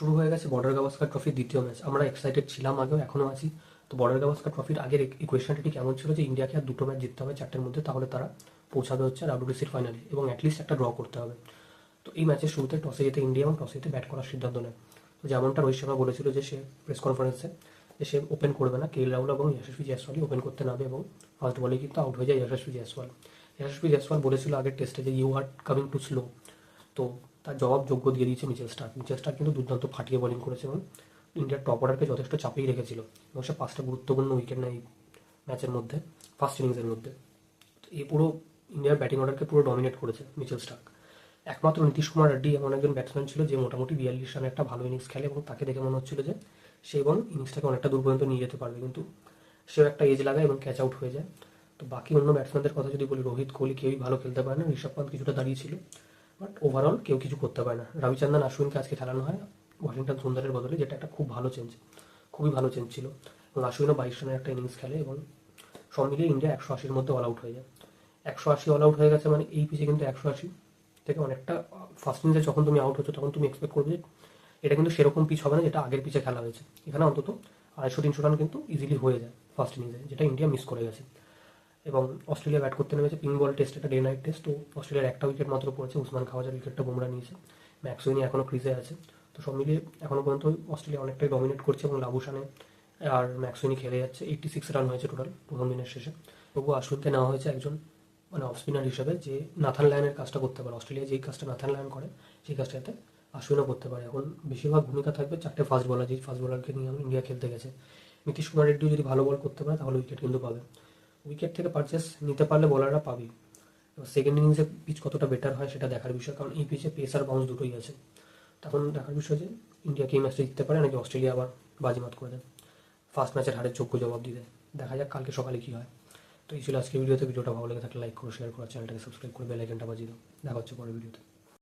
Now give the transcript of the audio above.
শুরু হয়ে গেছে বর্ডার গাভাস্কার ট্রফির দ্বিতীয় ম্যাচ আমরা এক্সাইটেড ছিলাম আগেও এখনও আছি। তো বর্ডার গাভাস্কার ট্রফির আগের ইকুয়েশনটা ঠিক এমন ছিল যে ইন্ডিয়াকে আর দুটো ম্যাচ জিততে হবে চারটের মধ্যে, তাহলে তারা পৌঁছাবে হচ্ছে ডাব্লিউবিসির ফাইনালে এবং অ্যাটলিস্ট একটা ড্র করতে হবে। তো এই ম্যাচের শুরুতে টসে যেতে ইন্ডিয়া এবং টসে যেতে ব্যাট করার সিদ্ধান্ত নেয়। তো যেমনটা রোহিত শর্মা বলেছিল যে সে প্রেস কনফারেন্সে যে সে ওপেন করবে না কে রাহুল এবং যশস্বী জয়সওয়ালই ওপেন করতে নামবে এবং ফার্স্ট বলে কিন্তু আউট হয়ে যায় যশস্বী জয়সওয়াল যশস্বী জয়সওয়াল বলেছিল আগের টেস্টে যে you are coming too slow তো তার জবাব যোগ্য দিয়ে দিয়েছে মিচেল স্টার্ক। মিচেল স্টার্ক কিন্তু দুর্দান্ত ফাটিয়ে বোলিং করেছে এবং ইন্ডিয়ার টপ অর্ডারকে যথেষ্ট চাপেই রেখেছিল এবং সে পাঁচটা গুরুত্বপূর্ণ উইকেট নেয় ম্যাচের মধ্যে ফার্স্ট ইনিংসের মধ্যে। এই পুরো ইন্ডিয়ার ব্যাটিং অর্ডারকে পুরো ডমিনেট করেছে মিচেল স্টার্ক। একমাত্র নীতিশ কুমার রেড্ডি এমন একজন ব্যাটসম্যান ছিল যে মোটামুটি বিয়াল্লিশ রানে একটা ভালো ইনিংস খেলে এবং তাকে দেখে মনে হচ্ছিল যে সে এবং ইনিংসটাকে অনেকটা দূর পর্যন্ত নিয়ে যেতে পারবে। কিন্তু সেও একটা এজ লাগায় এবং ক্যাচ আউট হয়ে যায়। তো বাকি অন্য ব্যাটসম্যানদের কথা যদি বলি, রোহিত কোহলি কেউই ভালো খেলতে পারে না। ঋষভ পান্ত কিছুটা দাঁড়িয়েছিল বাট ওভারঅল কেউ কিছু করতে পারে না। রবিচন্দ্রন আশ্বিনকে আজকে খেলানো হয় ওয়াশিংটন সুন্দরের বদলে, যেটা একটা খুব ভালো চেঞ্জ খুবই ভালো চেঞ্জ ছিল। এবং আশ্বিনও বাইশ রানের একটা ইনিংস খেলে এবং সব মিলিয়ে ইন্ডিয়া একশো আশির মধ্যে অল আউট হয়ে যায়। একশো আশি অল আউট হয়ে গেছে মানে এই পিচে কিন্তু একশো আশি থেকে অনেকটা ফার্স্ট ইনিংসে যখন তুমি আউট হচ্ছ তখন তুমি এক্সপেক্ট করবে এটা কিন্তু সেরকম পিচ হবে না যেটা আগের পিচে খেলা হয়েছে। এখানে অন্তত আড়াইশো তিনশো রান কিন্তু ইজিলি হয়ে যায় ফার্স্ট ইনিংসে যেটা ইন্ডিয়া মিস করে গেছে। এবং অস্ট্রেলিয়া ব্যাট করতে নেমেছে। পিঙ্ক বল টেস্ট একটা ডে নাইট টেস্ট তো অস্ট্রেলিয়ার একটা উইকেট মাত্র পড়েছে। উসমান খাওয়াজার উইকেটটা বুমরা নিয়েছে। ম্যাক্সুইনি এখনও ক্রিজে আছে। তো সব মিলিয়ে এখনও পর্যন্ত অস্ট্রেলিয়া অনেকটাই ডমিনেট করছে এবং লাবুসানে আর ম্যাক্সুইনি খেলে যাচ্ছে। এইটটি সিক্স রান হয়েছে টোটাল প্রথম দিনের শেষে। তবুও আশ্বিনকে নেওয়া হয়েছে একজন মানে অফ স্পিনার হিসেবে, যে নাথান লায়নের কাজটা করতে পারে। অস্ট্রেলিয়া যেই কাজটা নাথান লায়ন করে, সেই কাজটা যাতে আশ্বিনও করতে পারে। এখন বেশিরভাগ ভূমিকা থাকবে চারটে ফাস্ট বলার যেই ফাস্ট বলারকে নিয়ে ইন্ডিয়া খেলতে গেছে। নীতিশ কুমার রেড্ডিও যদি ভালো বল করতে পারে, তাহলে উইকেট কিন্তু পাবে। উইকেট থেকে পারচেস নিতে পারলে বলাররা পাবে সেকেন্ড ইনিংসে পিচ কতটা বেটার হয় সেটা দেখার বিষয়, কারণ এই পিচে পেস আর বাউন্স দুটোই আছে। তখন দেখার বিষয় যে ইন্ডিয়াকে এই ম্যাচটা জিততে পারে, নাকি অস্ট্রেলিয়া আবার বাজিমাত করে দেয়। ফার্স্ট ম্যাচের হারের যোগ্য জবাব দিয়ে দেয়। দেখা যাক কালকে সকালে কী হয়। তো এই ছিল আজকে ভিডিওতে ভিডিওটা ভালো লেগে থাকলে লাইক করো শেয়ার করো চ্যানেলটাকে সাবস্ক্রাইব করে বেল আইকনটা বাজিয়ে দাও। দেখা হচ্ছে পরের ভিডিওতে